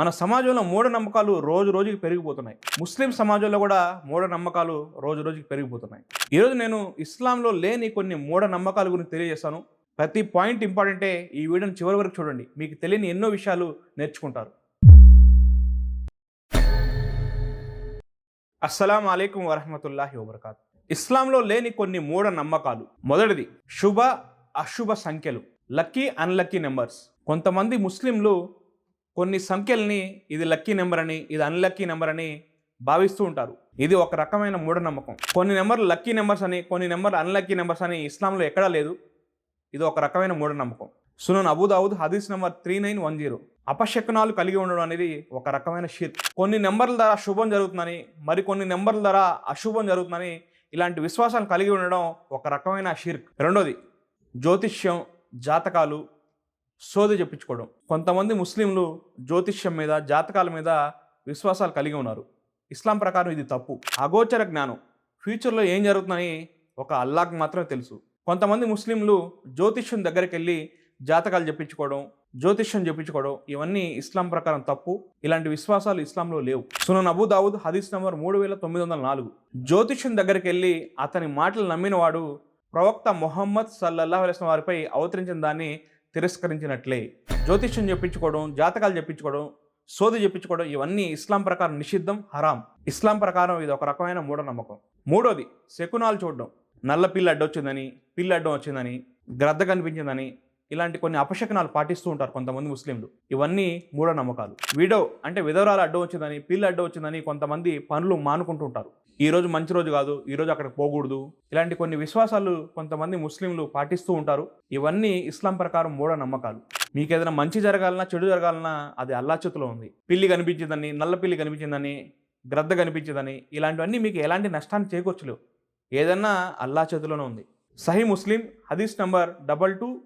మన సమాజంలో మూఢనమ్మకాలు రోజు రోజుకి పెరిగిపోతున్నాయి. ముస్లిం సమాజంలో కూడా మూఢనమ్మకాలు రోజు రోజుకి పెరిగిపోతున్నాయి. ఈరోజు నేను ఇస్లాంలో లేని కొన్ని మూఢనమ్మకాల గురించి తెలియజేస్తాను. ప్రతి పాయింట్ ఇంపార్టెంటే ఈ వీడియోని చివరి వరకు చూడండి. మీకు తెలియని ఎన్నో విషయాలు నేర్చుకుంటారు. అస్సలం అయికం వరహమతుల్లాహి వబర్కాత్. ఇస్లాంలో లేని కొన్ని మూఢ నమ్మకాలు మొదటిది శుభ అశుభ సంఖ్యలు. Lucky unlucky numbers. కొంతమంది ముస్లింలు కొన్ని సంఖ్యల్ని ఇది లక్కీ నెంబర్ అని ఇది అన్లక్కీ నెంబర్ అని భావిస్తూ ఉంటారు. ఇది ఒక రకమైన మూఢనమ్మకం. కొన్ని నెంబర్లు లక్కీ నెంబర్స్ అని కొన్ని నెంబర్లు అన్లక్కీ నెంబర్స్ అని ఇస్లాంలో ఎక్కడా లేదు. ఇది ఒక రకమైన మూఢనమ్మకం. సునన్ అబుదావుద్ హదీస్ number three nine one zero. అపశకునాలు కలిగి ఉండడం అనేది ఒక రకమైన షిర్ కొన్ని నెంబర్ల ద్వారా శుభం జరుగుతుందని మరి కొన్ని నెంబర్ల ద్వారా అశుభం జరుగుతుందని ఇలాంటి విశ్వాసాలు కలిగి ఉండడం ఒక రకమైన షిర్క్. రెండోది జ్యోతిష్యం జాతకాలు సోది చెప్పించుకోవడం. కొంతమంది ముస్లింలు జ్యోతిష్యం మీద జాతకాల మీద విశ్వాసాలు కలిగి ఉన్నారు. ఇస్లాం ప్రకారం ఇది తప్పు. అగోచర జ్ఞానం. ఫ్యూచర్లో ఏం జరుగుతుందని ఒక అల్లాహ్కి మాత్రమే తెలుసు. కొంతమంది ముస్లింలు జ్యోతిష్యం దగ్గరికి వెళ్ళి జాతకాలు చెప్పించుకోవడం జ్యోతిష్యం చెప్పించుకోవడం ఇవన్నీ ఇస్లాం ప్రకారం తప్పు. ఇలాంటి విశ్వాసాలు ఇస్లాంలో లేవు. సునన్ అబూ దావుద్ హదీస్ నంబర్ మూడు వేల తొమ్మిది వందల నాలుగు. జ్యోతిష్యం దగ్గరికి వెళ్ళి అతని మాటలు నమ్మినవాడు ప్రవక్త మొహమ్మద్ సల్లల్లాహు అలైస్ వారిపై అవతరించిన దాన్ని తిరస్కరించినట్లే. జ్యోతిష్యం చెప్పించుకోవడం జాతకాలు చెప్పించుకోవడం సోది చెప్పించుకోవడం ఇవన్నీ ఇస్లాం ప్రకారం నిషిద్ధం హరాం. ఇస్లాం ప్రకారం ఇది ఒక రకమైన మూఢనమ్మకం. మూడోది శకునాలు చూడడం. నల్ల పిల్ల అడ్డొచ్చిందని పిల్ల అడ్డం వచ్చిందని గ్రద్ద కనిపించిందని ఇలాంటి కొన్ని అపశకనాలు పాటిస్తూ ఉంటారు కొంతమంది ముస్లింలు. ఇవన్నీ మూఢనమ్మకాలు. వీడో అంటే విధవరాలు అడ్డం వచ్చిందని పిల్ల అడ్డం వచ్చిందని కొంతమంది పనులు మానుకుంటూ ఉంటారు. ఈరోజు మంచి రోజు కాదు ఈరోజు అక్కడికి పోకూడదు. ఇలాంటి కొన్ని విశ్వాసాలు కొంతమంది ముస్లింలు పాటిస్తూ ఉంటారు. ఇవన్నీ ఇస్లాం ప్రకారం మూఢనమ్మకాలు మీకు ఏదైనా మంచి జరగాలన్నా చెడు జరగాలన్నా అది అల్లా చేతిలో ఉంది. పిల్లి కనిపించిందని నల్ల పిల్లి కనిపించిందని గ్రద్ద కనిపించిందని ఇలాంటివన్నీ మీకు ఎలాంటి నష్టాన్ని చేకూర్చలేవు. ఏదన్నా అల్లా చేతిలోనే ఉంది. సహీ ముస్లిం హదీస్ number double two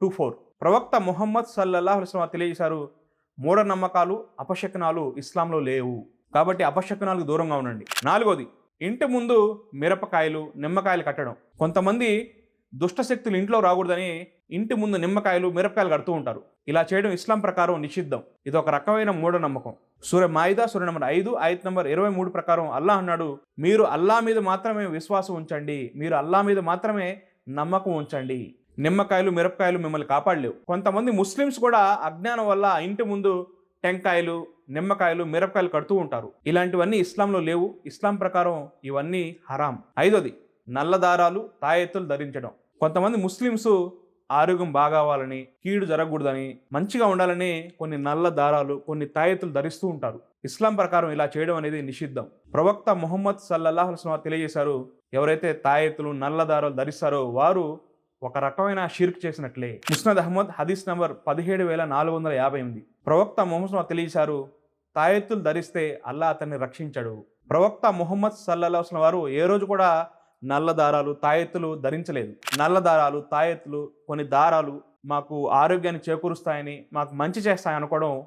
two four. ప్రవక్త ముహమ్మద్ సల్లల్లాహు అలైహి తెలియజేశారు మూఢనమ్మకాలు అపశకనాలు ఇస్లాంలో లేవు. కాబట్టి అపశకునాలకు దూరంగా ఉండండి. నాలుగోది ఇంటి ముందు మిరపకాయలు నిమ్మకాయలు కట్టడం. కొంతమంది దుష్టశక్తులు ఇంట్లో రాకూడదని ఇంటి ముందు నిమ్మకాయలు మిరపకాయలు కడుతూ ఉంటారు. ఇలా చేయడం ఇస్లాం ప్రకారం నిషిద్ధం. ఇది ఒక రకమైన మూఢనమ్మకం. సూర్య మాయిదా సూర్య నెంబర్ ఐదు ఐదు నెంబర్ ఇరవై మూడు ప్రకారం అల్లాహ్ అన్నాడు మీరు అల్లా మీద మాత్రమే విశ్వాసం ఉంచండి. మీరు అల్లా మీద మాత్రమే నమ్మకం ఉంచండి. నిమ్మకాయలు మిరపకాయలు మిమ్మల్ని కాపాడలేవు. కొంతమంది ముస్లిమ్స్ కూడా అజ్ఞానం వల్ల ఇంటి ముందు టెంకాయలు నిమ్మకాయలు మిరపకాయలు కడుతూ ఉంటారు. ఇలాంటివన్నీ ఇస్లాంలో లేవు. ఇస్లాం ప్రకారం ఇవన్నీ హరాం. ఐదోది నల్ల దారాలు తాయెత్తులు ధరించడం. కొంతమంది ముస్లిమ్స్ ఆరోగ్యం బాగావాలని కీడు జరగకూడదని మంచిగా ఉండాలని కొన్ని నల్ల దారాలు కొన్ని తాయెత్తులు ధరిస్తూ ఉంటారు. ఇస్లాం ప్రకారం ఇలా చేయడం అనేది నిషిద్ధం. ప్రవక్త ముహమ్మద్ సల్లల్లాహు తెలియజేశారు ఎవరైతే తాయెత్తులు నల్ల దారాలు ధరిస్తారో వారు ఒక రకమైన షిర్క్ చేసినట్లే. ముస్నద్ అహ్మద్ హదీస్ నంబర్ పదిహేడు వేల నాలుగు వందల యాభై ఎనిమిది. ప్రవక్త మొహమ్మద్ తెలియచారు తాయెత్తులు ధరిస్తే అల్లా అతన్ని రక్షించాడు. ప్రవక్త మొహమ్మద్ సల్లల్లాహు వారు ఏ రోజు కూడా నల్ల దారాలు తాయెత్తులు ధరించలేదు. నల్ల దారాలు తాయెత్తులు కొన్ని దారాలు మాకు ఆరోగ్యాన్ని చేకూరుస్తాయని మాకు మంచి చేస్తాయని అనుకోవడం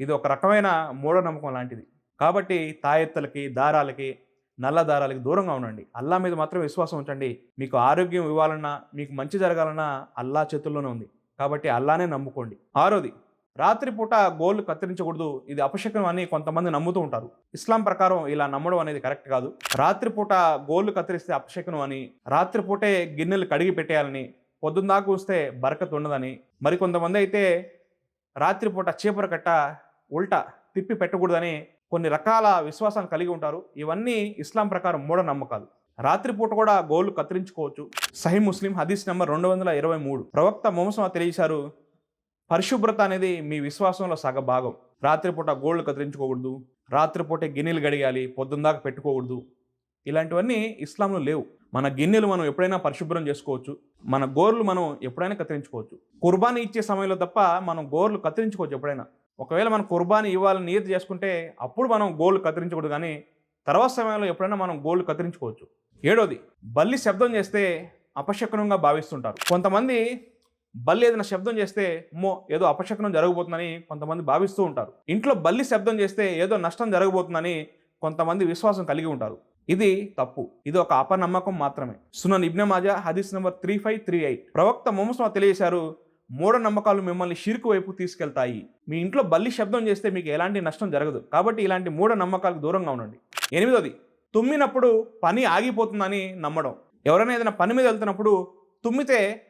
ఇది ఒక రకమైన మూఢనమ్మకం లాంటిది. కాబట్టి తాయెత్తులకి దారాలకి నల్ల దారాలకి దూరంగా ఉండండి. అల్లా మీద మాత్రం విశ్వాసం ఉంచండి. మీకు ఆరోగ్యం ఇవ్వాలన్నా మీకు మంచి జరగాలన్నా అల్లా చేతుల్లోనే ఉంది. కాబట్టి అల్లానే నమ్ముకోండి. ఆరోది రాత్రిపూట గోళ్ళు కత్తిరించకూడదు. ఇది అపశకనం అని కొంతమంది నమ్ముతూ ఉంటారు. ఇస్లాం ప్రకారం ఇలా నమ్మడం అనేది కరెక్ట్ కాదు. రాత్రిపూట గోళ్ళు కత్తిరిస్తే అపశకనం అని రాత్రిపూటే గిన్నెలు కడిగి పెట్టేయాలని పొద్దున్న దాకా వస్తే బరకత్ ఉండదని మరికొంతమంది అయితే రాత్రిపూట చీపుర కట్ట ఉల్టా తిప్పి పెట్టకూడదని కొన్ని రకాల విశ్వాసం కలిగి ఉంటారు. ఇవన్నీ ఇస్లాం ప్రకారం మూఢనమ్మకాలు రాత్రిపూట కూడా గోళ్ళు కత్తిరించుకోవచ్చు. సహీ ముస్లిం హదీస్ నెంబర్ రెండు వందల ఇరవై మూడు. ప్రవక్త మోసం తెలియజేశారు పరిశుభ్రత అనేది మీ విశ్వాసంలో సగ భాగం. రాత్రిపూట గోళ్ళు కత్తిరించుకోకూడదు. రాత్రిపూటే గిన్నెలు గడిగాలి పొద్దున్న దాకా పెట్టుకోకూడదు. ఇలాంటివన్నీ ఇస్లాంలో లేవు. మన గిన్నెలు మనం ఎప్పుడైనా పరిశుభ్రం చేసుకోవచ్చు. మన గోర్లు మనం ఎప్పుడైనా కత్తిరించుకోవచ్చు. కుర్బానీ ఇచ్చే సమయంలో తప్ప మనం గోర్లు కత్తిరించుకోవచ్చు ఎప్పుడైనా. ఒకవేళ మనం కుర్బానీ ఇవ్వాలని నియతి చేసుకుంటే అప్పుడు మనం గోల్డ్ కత్తిరించకూడదు కానీ తర్వాత సమయంలో ఎప్పుడైనా మనం గోల్డ్ కత్తిరించుకోవచ్చు. ఏడోది బల్లి శబ్దం చేస్తే అపశకునంగా భావిస్తుంటారు. కొంతమంది బల్లి ఏదైనా శబ్దం చేస్తే మో ఏదో అపశకునం జరగబోతుందని కొంతమంది భావిస్తూ ఉంటారు. ఇంట్లో బల్లి శబ్దం చేస్తే ఏదో నష్టం జరగబోతుందని కొంతమంది విశ్వాసం కలిగి ఉంటారు. ఇది తప్పు. ఇది ఒక అపనమ్మకం మాత్రమే. సునన్ ఇబ్నె మాజా హదీస్ number three five three eight. ప్రవక్త మొహమ్మద్ తెలియజేశారు మూఢనమ్మకాలు మిమ్మల్ని షిర్కు వైపు తీసుకెళ్తాయి. మీ ఇంట్లో బల్లి శబ్దం చేస్తే మీకు ఎలాంటి నష్టం జరగదు. కాబట్టి ఇలాంటి మూఢనమ్మకాలకు దూరంగా ఉండండి. ఎనిమిదోది తుమ్మినప్పుడు పని ఆగిపోతుందని నమ్మడం. ఎవరైనా ఏదైనా పని మీద వెళ్తున్నప్పుడు తుమ్మితే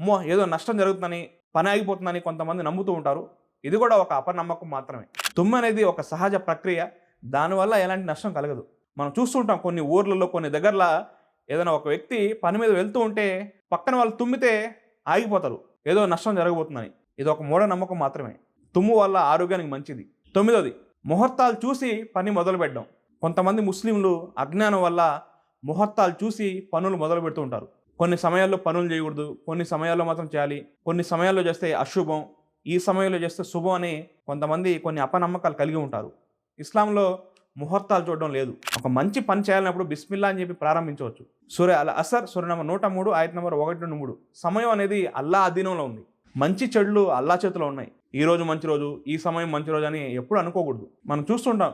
మో ఏదో నష్టం జరుగుతుందని పని ఆగిపోతుందని కొంతమంది నమ్ముతూ ఉంటారు. ఇది కూడా ఒక అపనమ్మకం మాత్రమే. తుమ్ము అనేది ఒక సహజ ప్రక్రియ. దానివల్ల ఎలాంటి నష్టం కలగదు. మనం చూస్తుంటాం కొన్ని ఊర్లలో కొన్ని దగ్గరలో ఏదైనా ఒక వ్యక్తి పని మీద వెళ్తూ ఉంటే పక్కన వాళ్ళు తుమ్మితే ఆగిపోతారు. ఏదో నష్టం జరగబోతుందని. ఇది ఒక మూఢనమ్మకం మాత్రమే. తుమ్ము వల్ల ఆరోగ్యానికి మంచిది. తొమ్మిదోది ముహూర్తాలు చూసి పని మొదలు పెట్టడం కొంతమంది ముస్లింలు అజ్ఞానం వల్ల ముహూర్తాలు చూసి పనులు మొదలు పెడుతూ ఉంటారు. కొన్ని సమయాల్లో పనులు చేయకూడదు కొన్ని సమయాల్లో మాత్రం చేయాలి కొన్ని సమయాల్లో చేస్తే అశుభం ఈ సమయంలో చేస్తే శుభం అని కొంతమంది కొన్ని అపనమ్మకాలు కలిగి ఉంటారు. ఇస్లాంలో ముహూర్తాలు చూడడం లేదు. ఒక మంచి పని చేయాలన్నప్పుడు బిస్మిల్లా అని చెప్పి ప్రారంభించవచ్చు. సూర్య అల్ అసర్ సూర్య నూట మూడు ఆయత నెంబర్ ఒకటి రెండు మూడు. సమయం అనేది అల్లా అధీనంలో ఉంది. మంచి చెడులు అల్లా చేతిలో ఉన్నాయి. ఈ రోజు మంచి రోజు ఈ సమయం మంచి రోజు అని ఎప్పుడు అనుకోకూడదు. మనం చూస్తుంటాం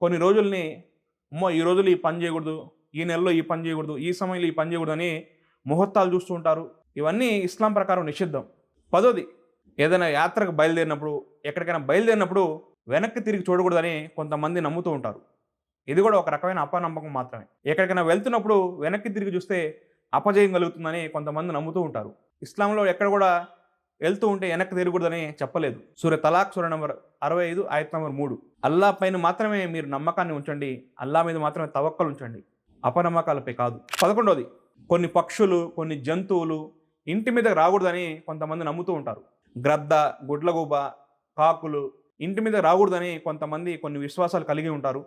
కొన్ని రోజుల్ని అమ్మో ఈ రోజులు ఈ పని చేయకూడదు ఈ నెలలో ఈ పని చేయకూడదు ఈ సమయంలో ఈ పని చేయకూడదు అని ముహూర్తాలు చూస్తూ ఉంటారు. ఇవన్నీ ఇస్లాం ప్రకారం నిషిద్ధం. పదోది ఏదైనా యాత్రకు బయలుదేరినప్పుడు ఎక్కడికైనా బయలుదేరినప్పుడు వెనక్కి తిరిగి చూడకూడదని కొంతమంది నమ్ముతూ ఉంటారు. ఇది కూడా ఒక రకమైన అపనమ్మకం మాత్రమే. ఎక్కడికైనా వెళ్తున్నప్పుడు వెనక్కి తిరిగి చూస్తే అపజయం కలుగుతుందని కొంతమంది నమ్ముతూ ఉంటారు. ఇస్లాంలో ఎక్కడ కూడా వెళ్తూ ఉంటే వెనక్కి తిరగకూడదని చెప్పలేదు. సూర్య తలాక్ సూర్య నంబర్ అరవై ఐదు ఆయత్ నంబర్ మూడు. అల్లా పైన మాత్రమే మీరు నమ్మకాన్ని ఉంచండి. అల్లా మీద మాత్రమే తవక్కలు ఉంచండి. అపనమ్మకాలపై కాదు. పదకొండవది కొన్ని పక్షులు కొన్ని జంతువులు ఇంటి మీద రాకూడదని కొంతమంది నమ్ముతూ ఉంటారు. గ్రద్ద గుడ్లగూబ కాకులు ఇంటి మీద రాకూడదని కొంతమంది కొన్ని విశ్వాసాలు కలిగి ఉంటారు.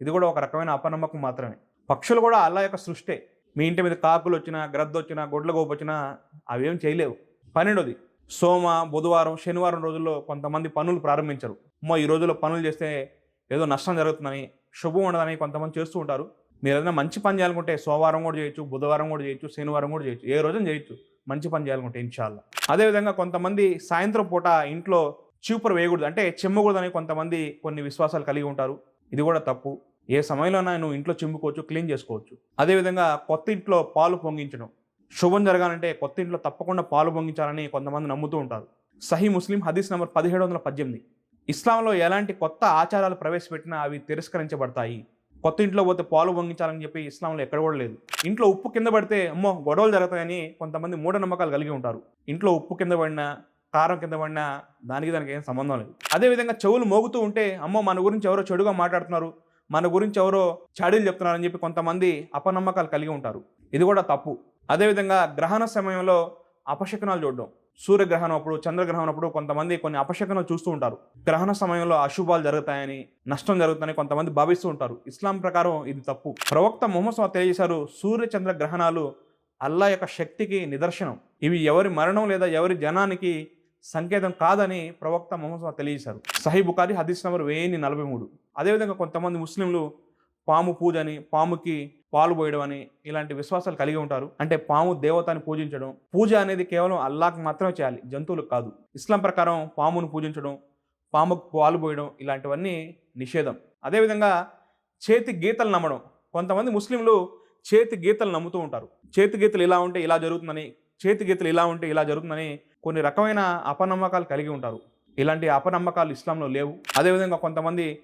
ఇది కూడా ఒక రకమైన అపనమ్మకం మాత్రమే. పక్షులు కూడా అల్లా యొక్క సృష్టే. మీ ఇంటి మీద కాకులు వచ్చినా గ్రద్ద వచ్చినా గోపు వచ్చినా అవేం చేయలేవు. పన్నెండోది సోమ బుధవారం శనివారం రోజుల్లో కొంతమంది పనులు ప్రారంభించరు. అమ్మో ఈ రోజుల్లో పనులు చేస్తే ఏదో నష్టం జరుగుతుందని శుభం ఉండదని కొంతమంది చేస్తూ ఉంటారు. మీరు ఏదైనా మంచి పని చేయాలనుకుంటే సోమవారం కూడా చేయొచ్చు బుధవారం కూడా చేయొచ్చు శనివారం కూడా చేయొచ్చు. ఏ రోజున చేయొచ్చు. మంచి పని చేయాలనుకుంటే ఇన్షాల్లా. అదేవిధంగా కొంతమంది సాయంత్రం పూట ఇంట్లో చీపురు వేయకూడదు. అంటే చిమ్మకూడదని కొంతమంది కొన్ని విశ్వాసాలు కలిగి ఉంటారు. ఇది కూడా తప్పు. ఏ సమయంలోనైనా నువ్వు ఇంట్లో చిమ్ముకోవచ్చు క్లీన్ చేసుకోవచ్చు. అదేవిధంగా కొత్త ఇంట్లో పాలు పొంగించడం. శుభం జరగాలంటే కొత్త ఇంట్లో తప్పకుండా పాలు పొంగించాలని కొంతమంది నమ్ముతూ ఉంటారు. సహీ ముస్లిం హదీస్ నెంబర్ పదిహేడు వందల పద్దెనిమిది. ఇస్లాంలో ఎలాంటి కొత్త ఆచారాలు ప్రవేశపెట్టినా అవి తిరస్కరించబడతాయి. కొత్త ఇంట్లో పోతే పాలు పొంగించాలని చెప్పి ఇస్లాంలో ఎక్కడ కూడా లేదు. ఇంట్లో ఉప్పు కింద పడితే అమ్మో గొడవలు జరుగుతాయని కొంతమంది మూఢనమ్మకాలు కలిగి ఉంటారు. ఇంట్లో ఉప్పు కింద పడినా కారం కింద పడినా దానికి దానికి ఏం సంబంధం లేదు. అదేవిధంగా చెవులు మోగుతూ ఉంటే అమ్మో మన గురించి ఎవరో చెడుగా మాట్లాడుతున్నారు మన గురించి ఎవరో చాడీలు చెప్తున్నారని చెప్పి కొంతమంది అపనమ్మకాలు కలిగి ఉంటారు. ఇది కూడా తప్పు. అదేవిధంగా గ్రహణ సమయంలో అపశకనాలు చూడడం. సూర్యగ్రహణం అప్పుడు చంద్రగ్రహణం అప్పుడు కొంతమంది కొన్ని అపశకనాలు చూస్తూ ఉంటారు. గ్రహణ సమయంలో అశుభాలు జరుగుతాయని నష్టం జరుగుతాయని కొంతమంది భావిస్తూ ఉంటారు. ఇస్లాం ప్రకారం ఇది తప్పు. ప్రవక్త మొహమ్మద్ తెలియజేశారు సూర్య చంద్ర గ్రహణాలు అల్లా యొక్క శక్తికి నిదర్శనం. ఇవి ఎవరి మరణం లేదా ఎవరి జనానికి సంకేతం కాదని ప్రవక్త మొహమ్మద్ తెలియజేశారు. సహీ బుకారి హదీస్ నంబర్ వెయ్యి నలభై మూడు. అదేవిధంగా కొంతమంది ముస్లింలు పాము పూజ అని పాముకి పాలు పోయడం అని ఇలాంటి విశ్వాసాలు కలిగి ఉంటారు. అంటే పాము దేవతని పూజించడం పూజ అనేది కేవలం అల్లాహ్కి మాత్రమే చేయాలి జంతువులకు కాదు. ఇస్లాం ప్రకారం పామును పూజించడం పాముకు పాలు పోయడం ఇలాంటివన్నీ నిషేధం. అదేవిధంగా చేతి గీతలు నమ్మడం. కొంతమంది ముస్లింలు చేతి గీతలు నమ్ముతూ ఉంటారు. చేతి గీతలు ఇలా ఉంటే ఇలా జరుగుతుందని చేతి గీతలు ఇలా ఉంటే ఇలా జరుగుతుందని కొన్ని రకమైన అపనమ్మకాలు కలిగి ఉంటారు. ఇలాంటి అపనమ్మకాలు ఇస్లాంలో లేవు. అదేవిధంగా కొంతమంది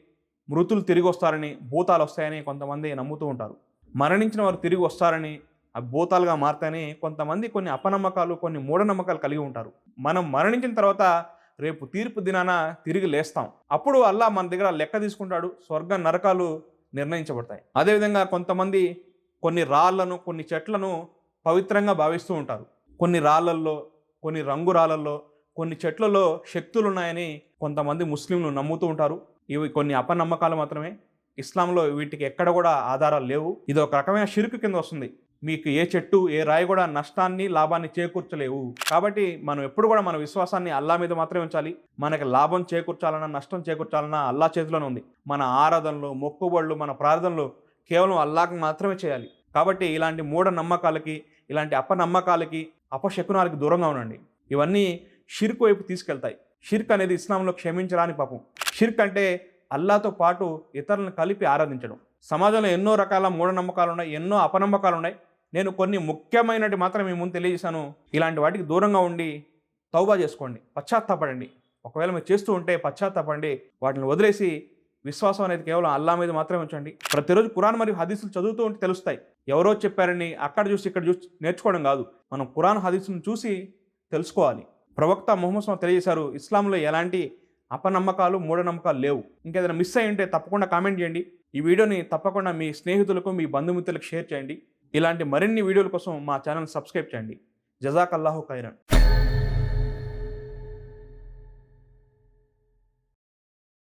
మృతులు తిరిగి వస్తారని భూతాలు వస్తాయని కొంతమంది నమ్ముతూ ఉంటారు. మరణించిన వారు తిరిగి వస్తారని ఆ భూతాలుగా మారుతాయని కొంతమంది కొన్ని అపనమ్మకాలు కొన్ని మూఢనమ్మకాలు కలిగి ఉంటారు. మనం మరణించిన తర్వాత రేపు తీర్పు దినాన తిరిగి లేస్తాం. అప్పుడు అల్లా మన దగ్గర లెక్క తీసుకుంటాడు. స్వర్గ నరకాలు నిర్ణయించబడతాయి. అదేవిధంగా కొంతమంది కొన్ని రాళ్ళను కొన్ని చెట్లను పవిత్రంగా భావిస్తూ ఉంటారు. కొన్ని రాళ్ళల్లో కొన్ని రంగురాలల్లో కొన్ని చెట్లలో శక్తులు ఉన్నాయని కొంతమంది ముస్లింలు నమ్ముతూ ఉంటారు. ఇవి కొన్ని అపనమ్మకాలు మాత్రమే. ఇస్లాంలో వీటికి ఎక్కడ కూడా ఆధారాలు లేవు. ఇది ఒక రకమైన షిరుకు కింద వస్తుంది. మీకు ఏ చెట్టు ఏ రాయి కూడా నష్టాన్ని లాభాన్ని చేకూర్చలేవు. కాబట్టి మనం ఎప్పుడు కూడా మన విశ్వాసాన్ని అల్లా మీద మాత్రమే ఉంచాలి. మనకి లాభం చేకూర్చాలన్నా నష్టం చేకూర్చాలన్నా అల్లా చేతిలోనే ఉంది. మన ఆరాధనలు మొక్కుబడులు మన ప్రార్థనలు కేవలం అల్లాకి మాత్రమే చేయాలి. కాబట్టి ఇలాంటి మూఢ నమ్మకాలకి ఇలాంటి అపనమ్మకాలకి అపశకునాలకి దూరంగా ఉండండి. ఇవన్నీ షిర్క్ వైపు తీసుకెళ్తాయి. షిర్క్ అనేది ఇస్లాంలో క్షమించరాని పాపం. షిర్క్ అంటే అల్లాతో పాటు ఇతరులను కలిపి ఆరాధించడం. సమాజంలో ఎన్నో రకాల మూఢనమ్మకాలు ఉన్నాయి ఎన్నో అపనమ్మకాలు ఉన్నాయి నేను కొన్ని ముఖ్యమైనటి మాత్రం మీ ముందు తెలియజేశాను. ఇలాంటి వాటికి దూరంగా ఉండి తౌబా చేసుకోండి. పశ్చాత్తాపడండి. ఒకవేళ మీరు చేస్తూ ఉంటే పశ్చాత్తాపండి. వాటిని వదిలేసి విశ్వాసం అనేది కేవలం అల్లా మీద మాత్రమే ఉంచండి. ప్రతిరోజు కురాన్ మరియు హదీసులు చదువుతూ ఉంటే తెలుస్తాయి. ఎవరో చెప్పారని అక్కడ చూసి ఇక్కడ చూసి నేర్చుకోవడం కాదు. మనం కురాన్ హదీస్ను చూసి తెలుసుకోవాలి. ప్రవక్త మొహమ్మద్ తెలియజేశారు ఇస్లాంలో ఎలాంటి అపనమ్మకాలు మూఢనమ్మకాలు లేవు. ఇంకేదైనా మిస్ అయ్యి ఉంటే తప్పకుండా కామెంట్ చేయండి. ఈ వీడియోని తప్పకుండా మీ స్నేహితులకు మీ బంధుమిత్రులకు షేర్ చేయండి. ఇలాంటి మరిన్ని వీడియోల కోసం మా ఛానల్ సబ్స్క్రైబ్ చేయండి. జజాక్ అల్లాహు ఖైరన్.